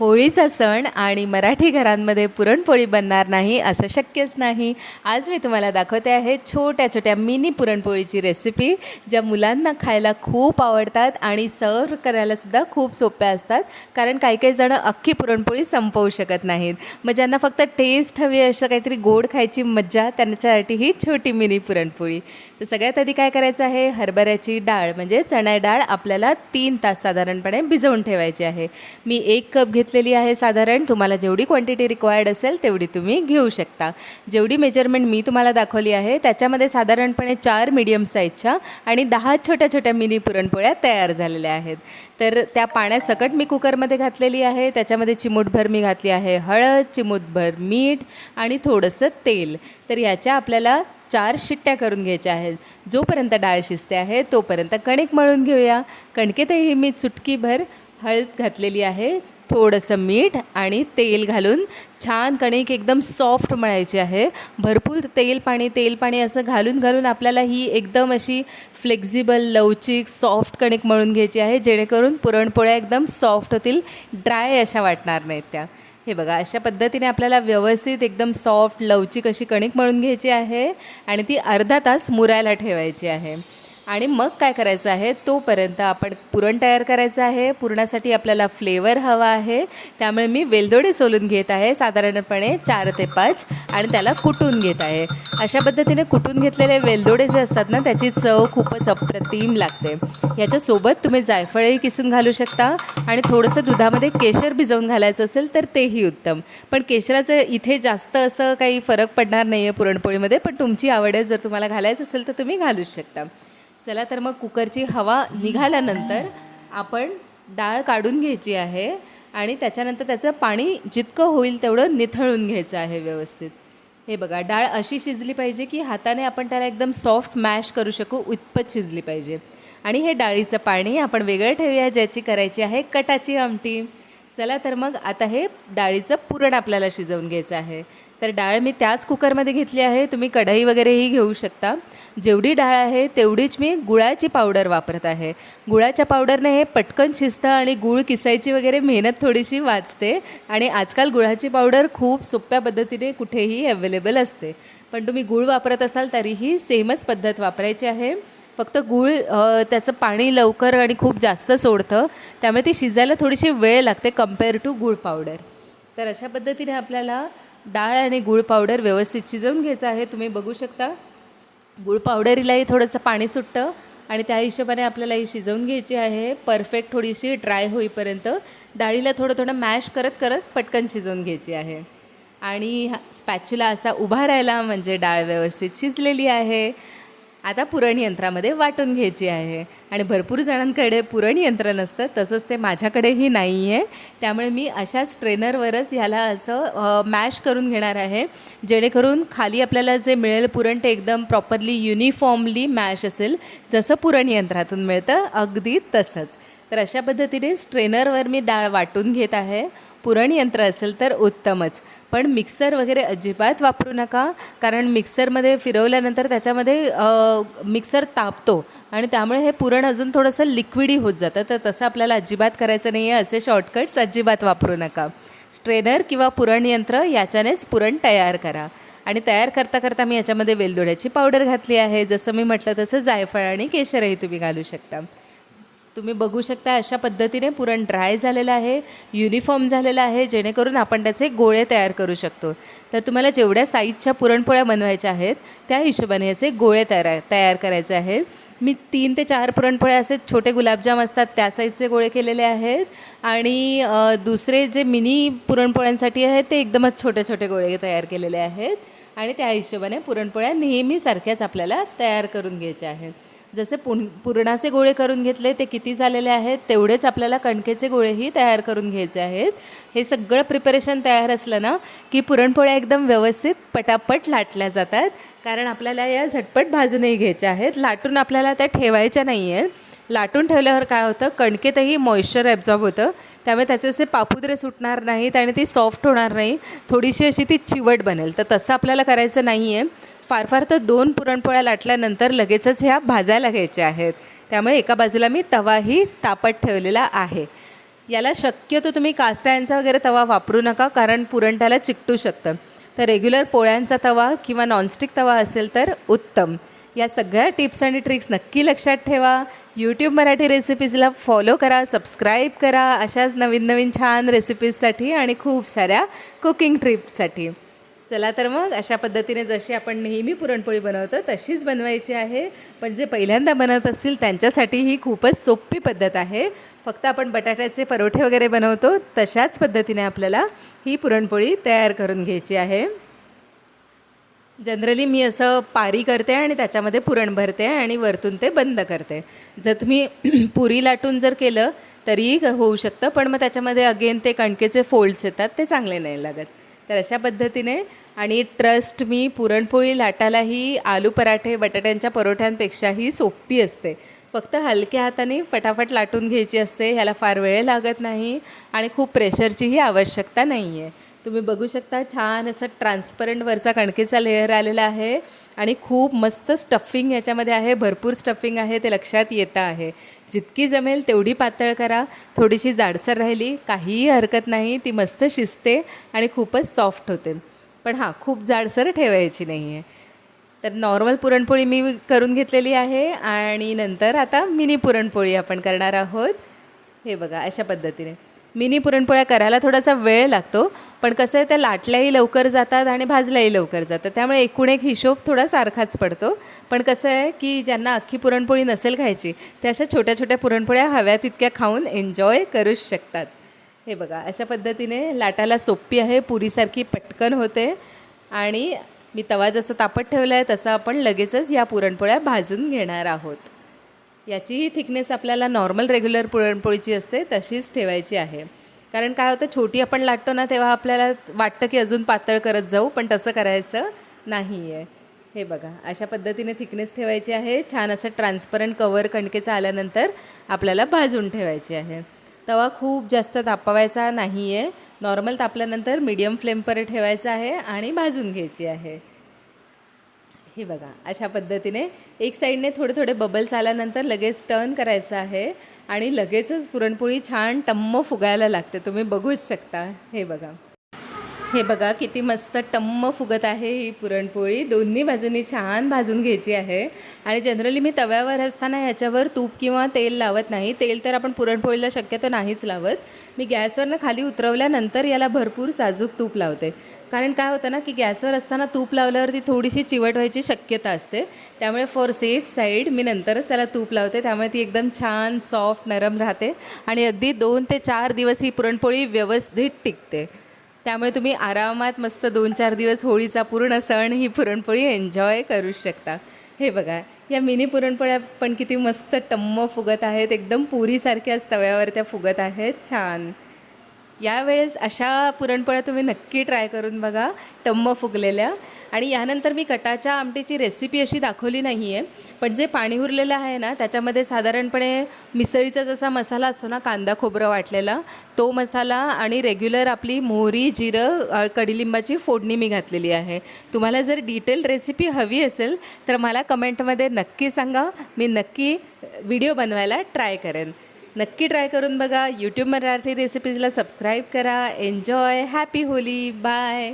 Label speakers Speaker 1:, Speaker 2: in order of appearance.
Speaker 1: होळीचा सण आणि मराठी घरांमध्ये पुरणपोळी बनणार नाही असं शक्यच नाही. आज मी तुम्हाला दाखवते आहे छोट्या छोट्या मिनी पुरणपोळीची रेसिपी ज्या मुलांना खायला खूप आवडतात आणि सर्व करायलासुद्धा खूप सोप्या असतात. कारण काही काही जणं अख्खी पुरणपोळी संपवू शकत नाहीत. मग ज्यांना फक्त टेस्ट हवी असं काहीतरी गोड खायची मज्जा त्यांच्यासाठी ही छोटी मिनी पुरणपोळी. तर सगळ्यात आधी काय करायचं आहे? हरभऱ्याची डाळ म्हणजे चणा डाळ आपल्याला तीन तास साधारणपणे भिजवून ठेवायची आहे. मी एक कप घेतलेली आहे साधारण. तुम्हाला जेवढी क्वांटिटी रिक्वायर्ड असेल तेवढी तुम्ही घेऊ शकता. जेवढी मेजरमेंट मी तुम्हाला दाखवली आहे त्याच्यामध्ये साधारणपणे चार मीडियम साईजच्या आणि दहा छोट्या छोट्या मिनी पुरणपोळ्या तयार झालेल्या आहेत. तर त्या पाण्यासकट मी कुकरमध्ये घातलेली आहे त्याच्यामध्ये चिमूटभर मी घातली आहे हळद चिमूटभर मीठ आणि थोडंसं तेल. तर याच्या आपल्याला चार शिट्ट्या करून घ्यायच्या आहेत. जोपर्यंत डाळ शिजते आहे तोपर्यंत कणिक मळून घेऊया. कणकेतही मी चुटकीभर हळद घातलेली आहे. थोडंसं मीठ आणि तेल घालून छान कणिक एकदम सॉफ्ट मळायची आहे. भरपूर तेल पाणी तेल पाणी असं घालून घालून आपल्याला ही एकदम अशी फ्लेक्झिबल लवचिक सॉफ्ट कणिक मळून घ्यायची आहे जेणेकरून पुरणपोळ्या एकदम सॉफ्ट होतील ड्राय अशा वाटणार नाहीत त्या. हे बघा अशा पद्धतीने आपल्याला व्यवस्थित एकदम सॉफ्ट लवचिक अशी कणिक मळून घ्यायची आहे आणि ती अर्धा तास मुरायला ठेवायची आहे. आणि मग काय करायचं आहे? तोपर्यंत आपण पुरण तयार करायचं आहे. पुरणासाठी आपल्याला फ्लेवर हवा आहे. त्यामुळे मी वेलदोडे सोलून घेत आहे. साधारणपणे चार ते पाच आणि त्याला कुटून घेत आहे. अशा पद्धतीने कुटून घेतलेले वेलदोडे जे असतात ना त्याची चव खूपच अप्रतिम लागते. याच्यासोबत तुम्ही जायफळही किसून घालू शकता आणि थोडंसं दुधामध्ये केशर भिजवून घालायचं असेल तर तेही उत्तम. पण केशराचं इथे जास्त असं काही फरक पडणार नाही आहे पुरणपोळीमध्ये पण तुमची आवड आहे जर तुम्हाला घालायचं असेल तर तुम्ही घालूच शकता. चला तर मग कुकरची हवा निघाल्यानंतर आपण डाळ काढून घ्यायची आहे आणि त्याच्यानंतर त्याचं पाणी जितकं होईल तेवढं निथळून घ्यायचं आहे व्यवस्थित. हे बघा डाळ अशी शिजली पाहिजे की हाताने आपण त्याला एकदम सॉफ्ट मॅश करू शकू उत्पत शिजली पाहिजे. आणि हे डाळीचं पाणी आपण वेगळं ठेवूया ज्याची करायची आहे कटाची आमटी. चला तर मग आता हे डाळीचं पुरण आपल्याला शिजवून घ्यायचं आहे. तर डाळ मी त्याच कुकरमध्ये घेतली आहे. तुम्ही कढई वगैरेही घेऊ शकता. जेवढी डाळ आहे तेवढीच मी गुळाची पावडर वापरत आहे. गुळाच्या पावडरने हे पटकन शिजतं आणि गुळ किसायची वगैरे मेहनत थोडीशी वाचते आणि आजकाल गुळाची पावडर खूप सोप्या पद्धतीने कुठेही अवेलेबल असते. पण तुम्ही गुळ वापरत असाल तरीही सेमच पद्धत वापरायची आहे. फक्त गूळ त्याचं पाणी लवकर आणि खूप जास्त सोडतं. त्यामुळे ती शिजायला थोडीशी वेळ लागते कंपेअर टू गूळ पावडर. तर अशा पद्धतीने आपल्याला डाळ आणि गूळ पावडर व्यवस्थित शिजवून घ्यायचं आहे. तुम्ही बघू शकता. गूळ पावडरीलाही थोडंसं पाणी सुटतं आणि त्या हिशोबाने आपल्याला ही शिजवून घ्यायची आहे. परफेक्ट थोडीशी ड्राय होईपर्यंत डाळीला थोडं थोडं मॅश करत करत पटकन शिजवून घ्यायची आहे. आणि हा स्पॅच्युला असा उभा राहिला म्हणजे डाळ व्यवस्थित शिजलेली आहे. आता पुरणयंत्रामध्ये वाटून घ्यायची आहे. आणि भरपूर जणांकडे पुरणयंत्र नसतं तसंच ते माझ्याकडेही नाही आहे त्यामुळे मी अशाच ट्रेनरवरच ह्याला असं मॅश करून घेणार आहे. जेणेकरून खाली आपल्याला जे मिळेल पुरण ते एकदम प्रॉपरली युनिफॉर्मली मॅश असेल जसं पुरणयंत्रातून मिळतं अगदी तसंच. तर अशा पद्धतीने स्ट्रेनरवर मी डाळ वाटून घेत आहे. पुरणयंत्र असेल तर उत्तमच. पण मिक्सर वगैरे अजिबात वापरू नका कारण मिक्सरमध्ये फिरवल्यानंतर त्याच्यामध्ये मिक्सर तापतो आणि त्यामुळे हे पुरण अजून थोडंसं लिक्विडी होत जातं. तर तसं आपल्याला अजिबात करायचं नाही आहे असे शॉर्टकट्स अजिबात वापरू नका. स्ट्रेनर किंवा पुरणयंत्र याच्यानेच पुरण तयार करा. आणि तयार करता करता मी याच्यामध्ये वेलदोड्याची पावडर घातली आहे. जसं मी म्हटलं तसं जायफळ आणि केशरही तुम्ही घालू शकता. तुम्ही बघू शकता अशा पद्धतीने पुरण ड्राय झालेलं आहे युनिफॉर्म झालेला आहे जेणेकरून आपण त्याचे गोळे तयार करू शकतो. तर तुम्हाला जेवढ्या साईजच्या पुरणपोळ्या बनवायच्या आहेत त्या हिशोबाने याचे गोळे तयार तयार करायचे आहेत. मी तीन ते चार पुरणपोळ्या असे छोटे गुलाबजाम असतात त्या साईजचे गोळे केलेले आहेत. आणि दुसरे जे मिनी पुरणपोळ्यांसाठी आहेत ते एकदमच छोटे छोटे गोळे तयार केलेले आहेत. आणि त्या हिशोबाने पुरणपोळ्या नेहमीसारख्याच आपल्याला तयार करून घ्यायच्या आहेत. जसे पुन पुरणाचे गोळे करून घेतले ते किती झालेले आहेत तेवढेच आपल्याला कणकेचे गोळेही तयार करून घ्यायचे आहेत. हे सगळं प्रिपरेशन तयार असलं ना की पुरणपोळ्या एकदम व्यवस्थित पटापट लाटल्या जातात. कारण आपल्याला या झटपट भाजूनही घ्यायच्या आहेत. लाटून आपल्याला त्या ठेवायच्या नाही आहेत लाटून ठेवल्यावर काय होतं कणकेतही मॉइश्चर ॲब्झॉर्ब होतं. त्यामुळे त्याचे असे पापुद्रे सुटणार नाहीत आणि ती सॉफ्ट होणार नाही. थोडीशी अशी ती चिवट बनेल. तर तसं आपल्याला करायचं नाही आहे फार फार तर दोन पुरणपोळ्या लाटल्यानंतर लगेचच ह्या भाजायला घ्यायच्या आहेत. त्यामुळे एका बाजूला मी तवाही तापत ठेवलेला आहे. याला शक्यतो तुम्ही कास्टायांचा वगैरे तवा वापरू नका कारण पुरण त्याला चिकटू शकतं. तर रेग्युलर पोळ्यांचा तवा किंवा नॉनस्टिक तवा असेल तर उत्तम. या सगळ्या टिप्स आणि ट्रिक्स नक्की लक्षात ठेवा. यूट्यूब मराठी रेसिपीजला फॉलो करा सबस्क्राईब करा अशाच नवीन नवीन छान रेसिपीजसाठी आणि खूप साऱ्या कुकिंग ट्रिप्ससाठी चला तर मग अशा पद्धतीने जशी आपण नेहमी पुरणपोळी बनवतो तशीच बनवायची आहे. पण जे पहिल्यांदा बनवत असतील त्यांच्यासाठी ही खूपच सोपी पद्धत आहे. फक्त आपण बटाट्याचे परोठे वगैरे बनवतो तशाच पद्धतीने आपल्याला ही पुरणपोळी तयार करून घ्यायची आहे. जनरली मी असं पारी करते आणि त्याच्यामध्ये पुरण भरते आणि वरतून ते बंद करते. जर तुम्ही पुरी लाटून जर केलं तरी होऊ शकतं पण मग त्याच्यामध्ये अगेन ते कणकेचे फोल्ड्स येतात ते चांगले नाही लागत. तर अशा पद्धतीने आणि ट्रस्ट मी पुरणपोळी लाटालाही आलू पराठे बटाट्यांच्या परोठ्यांपेक्षाही सोपी असते. फक्त हलक्या हाताने फटाफट लाटून घ्यायची असते ह्याला फार वेळ लागत नाही आणि खूप प्रेशरचीही आवश्यकता नाही आहे तुम्ही बघू शकता छान असं ट्रान्सपरंट वरचा कणकेचा लेअर आलेला आहे आणि खूप मस्त स्टफिंग याच्यामध्ये आहे भरपूर स्टफिंग आहे ते लक्षात येतं आहे. जितकी जमेल तेवढी पातळ करा थोडीशी जाडसर राहिली काहीही हरकत नाही ती मस्त शिजते आणि खूपच सॉफ्ट होते. पण हां खूप जाडसर ठेवायची नाही आहे तर नॉर्मल पुरणपोळी मी करून घेतलेली आहे आणि नंतर आता मिनी पुरणपोळी आपण करणार आहोत. हे बघा अशा पद्धतीने. मिनी पुरणपोळ्या करायला थोडासा वेळ लागतो पण कसं आहे त्या लाटल्याही लवकर जातात आणि भाजल्याही लवकर जातात. त्यामुळे एकूण एक हिशोब थोडा सारखाच पडतो. पण कसं आहे की ज्यांना अख्खी पुरणपोळी नसेल खायची त्या अशा छोट्या छोट्या पुरणपोळ्या हव्या तितक्या खाऊन एन्जॉय करूच शकतात. हे बघा अशा पद्धतीने लाटाला सोपी आहे पुरीसारखी पटकन होते. आणि मी तवा जसं तापत ठेवला आहे तसं आपण लगेचच या पुरणपोळ्या भाजून घेणार आहोत. याचीही थिकनेस आपल्याला नॉर्मल रेग्युलर पुरणपोळीची असते तशीच ठेवायची आहे. कारण काय होतं छोटी आपण लाटतो ना तेव्हा आपल्याला वाटतं की अजून पातळ करत जाऊ पण तसं करायचं नाही आहे हे बघा अशा पद्धतीने थिकनेस ठेवायची आहे. छान असं ट्रान्सपरंट कवर कणकेचं आल्यानंतर आपल्याला भाजून ठेवायची आहे. तवा खूप जास्त तापवायचा नाही आहे नॉर्मल तापल्यानंतर मीडियम फ्लेमवर ठेवायचा आहे आणि भाजून घ्यायची आहे. हे बघा अशा पद्धतीने एक साईडने थोडे थोडे बबल्स आल्यानंतर लगेच टर्न करायचं आहे आणि लगेचच पुरणपोळी छान टम्म फुगायला लागते. तुम्ही बघूच शकता. हे बघा. हे बघा किती मस्त टम्म फुगत आहे ही पुरणपोळी. दोन्ही बाजूंनी छान भाजून घ्यायची आहे. आणि जनरली मी तव्यावर असताना ह्याच्यावर तूप किंवा तेल लावत नाही. तेल तर आपण पुरणपोळीला शक्यतो नाहीच लावत. मी गॅसवरनं खाली उतरवल्यानंतर याला भरपूर साजूक तूप लावते. कारण काय होतं ना की गॅसवर असताना तूप लावल्यावर ती थोडीशी चिवट व्हायची शक्यता असते. त्यामुळे फॉर सेफ साईड मी नंतरच त्याला तूप लावते. त्यामुळे ती एकदम छान सॉफ्ट नरम राहते. आणि अगदी दोन ते चार दिवस ही पुरणपोळी व्यवस्थित टिकते. त्यामुळे तुम्ही आरामात मस्त दोन चार दिवस होळीचा पूर्ण सण ही पुरणपोळी एन्जॉय करू शकता. हे बघा या मिनी पुरणपोळ्या पण किती मस्त टम्म फुगत आहेत. एकदम पुरीसारख्याच तव्यावर त्या फुगत आहेत. छान. यावेळेस अशा पुरणपोळ्या तुम्ही नक्की ट्राय करून बघा टम्म फुगलेल्या. आणि यानंतर मी कटाच्या आमटीची रेसिपी अशी दाखवली नाही आहे पण जे पाणी उरलेलं आहे ना त्याच्यामध्ये साधारणपणे मिसळीचा जसा मसाला असतो ना कांदा खोबरं वाटलेला तो मसाला आणि रेग्युलर आपली मोहरी जिरं कडीलिंबाची फोडणी मी घातलेली आहे. तुम्हाला जर डिटेल रेसिपी हवी असेल तर मला कमेंटमध्ये नक्की सांगा मी नक्की व्हिडिओ बनवायला ट्राय करेन. नक्की ट्राय करून बघा. यूट्यूब मराठी रेसिपीजला सबस्क्राईब करा. Enjoy happy Holi bye